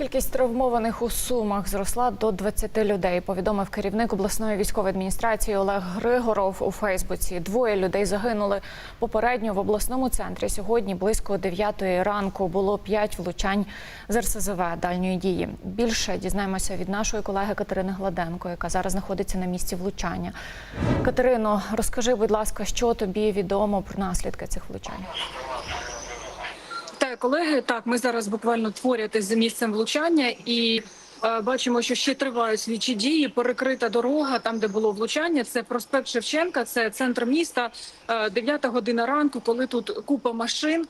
Кількість травмованих у Сумах зросла до 20 людей. Повідомив керівник обласної військової адміністрації Олег Григоров у Фейсбуці. Двоє людей загинули. Попередньо в обласному центрі сьогодні близько 9 ранку було 5 влучань з РСЗВ дальньої дії. Більше дізнаємося від нашої колеги Катерини Гладенко, яка зараз знаходиться на місці влучання. Катерино, розкажи, будь ласка, що тобі відомо про наслідки цих влучань? Колеги. Так, ми зараз буквально творяти з місцем влучання і. Е, Бачимо, що ще тривають слідчі дії. Перекрита дорога там, де було влучання. Це проспект Шевченка, це центр міста. Е, 9 година ранку, коли тут купа машин.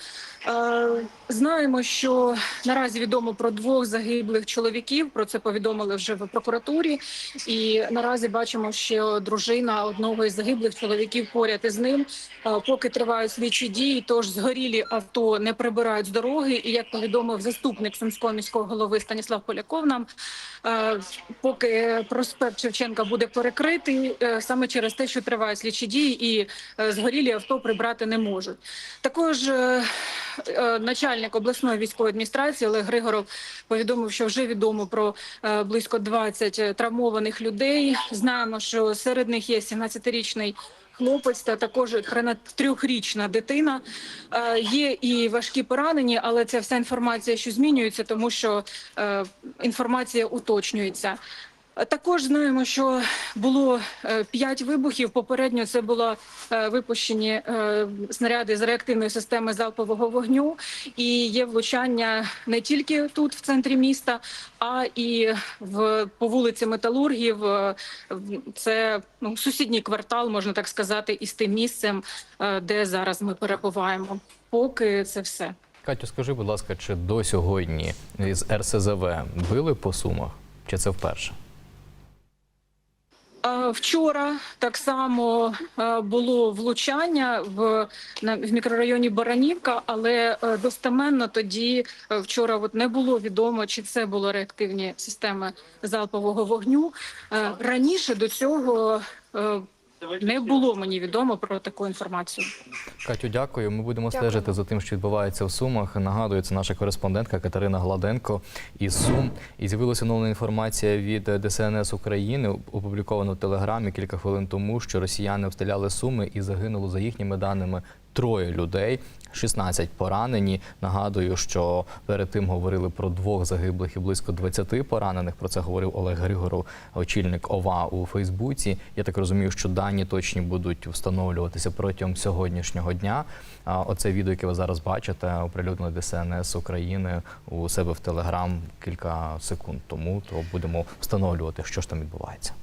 Е, Знаємо, що наразі відомо про двох загиблих чоловіків. Про це повідомили вже в прокуратурі. І наразі бачимо, що дружина одного із загиблих чоловіків поряд із ним. Поки тривають слідчі дії, тож згорілі авто не прибирають з дороги. І як повідомив заступник сумського міського голови Станіслав Поляков, нам поки проспект Шевченка буде перекритий, е, саме через те, що тривають слідчі дії, і е, згорілі авто прибрати не можуть. Також е, е, начальник обласної військової адміністрації Олег Григоров повідомив, що вже відомо про е, близько 20 травмованих людей. Знаємо, що серед них є 17-річний хлопець та також трьохрічна дитина. Е, Є і важкі поранені, але це вся інформація, що змінюється, тому що е, інформація уточнюється. Також знаємо, що було е, п'ять вибухів. Попередньо це було е, випущені е, снаряди з реактивної системи залпового вогню, і є влучання не тільки тут, в центрі міста, а і в по вулиці Металургів. Це ну, сусідній квартал, можна так сказати, із тим місцем, де зараз ми перебуваємо. Поки це все. Катю, скажи, будь ласка, чи до сьогодні з РСЗВ били по сумах? Чи це вперше? Вчора так само е, було влучання в, в мікрорайоні Баранівка, але е, достеменно тоді е, вчора от не було відомо, чи це були реактивні системи залпового вогню. Раніше до цього не було мені відомо про таку інформацію. Катю, дякую. Ми будемо Дякую. стежити за тим, що відбувається в Сумах. Нагадую, це наша кореспондентка Катерина Гладенко із Сум. І з'явилася нова інформація від ДСНС України, опубліковано в Телеграмі кілька хвилин тому, що росіяни обстріляли Суми і загинуло за їхніми даними троє людей. 16 поранені. Нагадую, що перед тим говорили про двох загиблих і близько 20 поранених. Про це говорив Олег Григоров, очільник ОВА у Фейсбуці. Я так розумію, що дані точні будуть встановлюватися протягом сьогоднішнього дня. А оце відео, яке ви зараз бачите, оприлюднили ДСНС України у себе в Телеграм кілька секунд тому. То будемо встановлювати, що ж там відбувається.